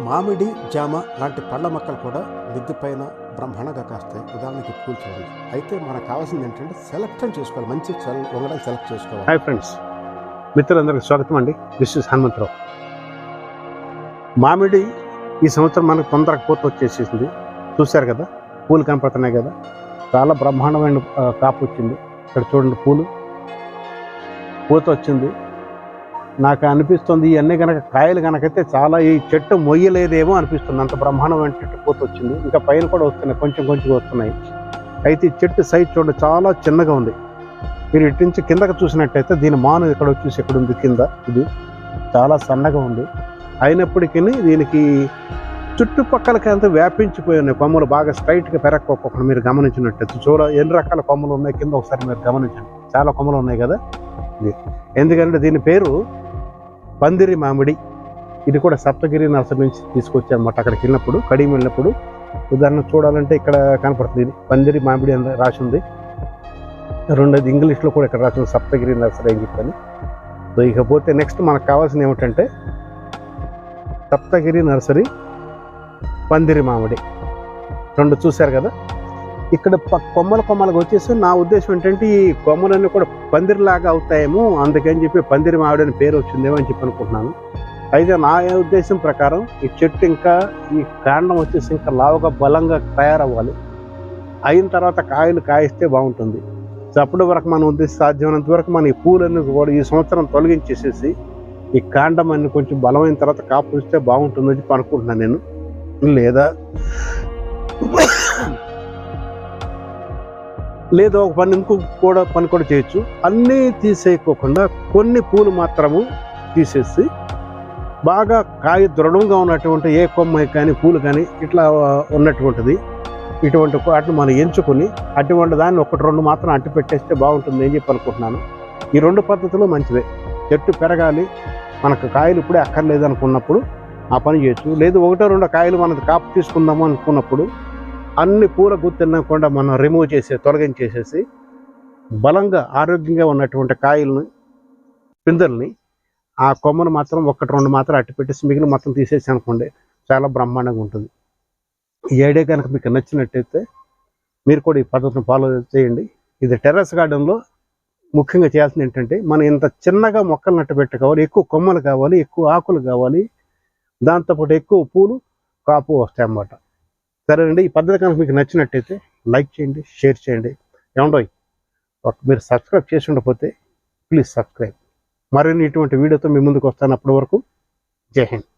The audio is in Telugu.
మామిడి జామ లాంటి పళ్ళ మొక్కలు కూడా మిద్దె పైన బ్రహ్మాండంగా కాస్తాయి. ఉదాహరణకి పూలు చూడండి. అయితే మనకు కావాల్సింది ఏంటంటే సెలెక్షన్ చేసుకోవాలి. మంచి వంగడం సెలెక్ట్ చేసుకోవాలి. Hi friends. మిత్రులందరికీ స్వాగతం అండి. This is Hanumantharao. మామిడి ఈ సంవత్సరం మనకు తొందరగా పూత వచ్చేసేసింది. చూశారు కదా? పూలు కనపడుతున్నాయి కదా? చాలా బ్రహ్మాండమైన కాపు వచ్చింది. ఇక్కడ చూడండి పూలు. పూత వచ్చింది. నాకు అనిపిస్తుంది ఇవన్నీ కనుక కాయలు కనుకైతే చాలా ఈ చెట్టు మొయ్యలేదేమో అనిపిస్తుంది. అంత బ్రహ్మాండమైన చెట్టు పూత వచ్చింది ఇంకా పైన కూడా వస్తున్నాయి కొంచెం కొంచెం వస్తున్నాయి. అయితే ఈ చెట్టు సైజ్ చూడండి చాలా చిన్నగా ఉంది. మీరు ఇటు నుంచి కిందకి చూసినట్టయితే దీని మాను ఇక్కడ వచ్చేసి ఇక్కడ ఉంది? కింద ఇది చాలా సన్నగా ఉంది. అయినప్పటికీ దీనికి చుట్టుపక్కలకి అంతా వ్యాపించిపోయి ఉన్నాయి. కొమ్మలు బాగా స్ట్రైట్గా పెరక్కోకుండా మీరు గమనించినట్టయితే చూడ ఎన్ని రకాల కొమ్మలు ఉన్నాయి? కింద ఒకసారి మీరు గమనించండి. చాలా కొమ్మలు ఉన్నాయి కదా? ఎందుకంటే దీని పేరు పందిరి మామిడి. ఇది కూడా సప్తగిరి నర్సరీ నుంచి తీసుకొచ్చారన్నమాట అక్కడికి వెళ్ళినప్పుడు కడియం వెళ్ళినప్పుడు. ఉదాహరణ చూడాలంటే ఇక్కడ కనపడుతుంది ఇది. పందిరి మామిడి అని రాసి ఉంది. రెండోది ఇంగ్లీష్లో కూడా ఇక్కడ రాసిన సప్తగిరి నర్సరీ అని చెప్పని. సో ఇకపోతే నెక్స్ట్ మనకు కావాల్సింది ఏమిటంటే సప్తగిరి నర్సరీ పందిరి మామిడి. రెండు చూశారు కదా? ఇక్కడ కొమ్మల కొమ్మలకు వచ్చేసి నా ఉద్దేశం ఏంటంటే ఈ కొమ్మలన్నీ కూడా పందిరిలాగా అవుతాయేమో అందుకని చెప్పి పందిరి మావిడని పేరు వచ్చిందేమో అని చెప్పి అనుకుంటున్నాను. అయితే నా ఉద్దేశం ప్రకారం ఈ చెట్టు ఇంకా ఈ కాండం వచ్చేసి ఇంకా లావుగా బలంగా తయారవ్వాలి. అయిన తర్వాత కాయలు కాయిస్తే బాగుంటుంది. సో అప్పటి వరకు మనం ఉద్దేశం సాధ్యమైనంత వరకు మనం ఈ పూలన్నీ కూడా ఈ సంవత్సరం తొలగించేసేసి ఈ కాండం అన్ని కొంచెం బలమైన తర్వాత కాపు ఇస్తే బాగుంటుందని చెప్పి అనుకుంటున్నాను నేను. లేదా లేదా ఒక పని ఇంకో కూడా పని కూడా చేయొచ్చు. అన్నీ తీసేయకోకుండా కొన్ని పూలు మాత్రము తీసేసి బాగా కాయ దృఢంగా ఉన్నటువంటి ఏ కొమ్మ కానీ పూలు కానీ ఇట్లా ఉన్నటువంటిది ఇటువంటి వాటిని మనం ఎంచుకొని అటువంటి దాన్ని ఒకటి రెండు మాత్రం అట్టి పెట్టేస్తే బాగుంటుంది అని చెప్పి అనుకుంటున్నాను. ఈ రెండు పద్ధతులు మంచిదే చెట్టు పెరగాలి మనకు కాయలు ఇప్పుడే అక్కర్లేదు అనుకున్నప్పుడు ఆ పని చేయొచ్చు. లేదు ఒకటో రెండు కాయలు మనది కాపు తీసుకుందాము అనుకున్నప్పుడు అన్ని పూల గుర్తినకుండా మనం రిమూవ్ చేసే తొలగించేసేసి బలంగా ఆరోగ్యంగా ఉన్నటువంటి కాయల్ని పిందెల్ని ఆ కొమ్మను మాత్రం ఒకటి రెండు మాత్రం అట్టి పెట్టేసి మిగిలిన మొత్తం తీసేసి అనుకోండి చాలా బ్రహ్మాండంగా ఉంటుంది. ఈ ఐడియా కనుక మీకు నచ్చినట్టయితే మీరు కూడా ఈ పద్ధతిని ఫాలో చేయండి. ఇది టెర్రస్ గార్డెన్లో ముఖ్యంగా చేయాల్సింది ఏంటంటే మనం ఇంత చిన్నగా మొక్కలు నట్టు పెట్టుకోవాలి ఎక్కువ కొమ్మలు కావాలి ఎక్కువ ఆకులు కావాలి దాంతోపాటు ఎక్కువ పూలు కాపు వస్తాయి అన్నమాట సరేనండి. ఈ పద్ధతి కనుక మీకు నచ్చినట్టయితే లైక్ చేయండి షేర్ చేయండి. ఏమండోయ్ ఒక మీరు సబ్స్క్రైబ్ చేసి ఉండకపోతే ప్లీజ్ సబ్స్క్రైబ్. మరిన్ని ఇటువంటి వీడియోతో మీ ముందుకు వస్తాను అప్పటి వరకు. జై హింద్.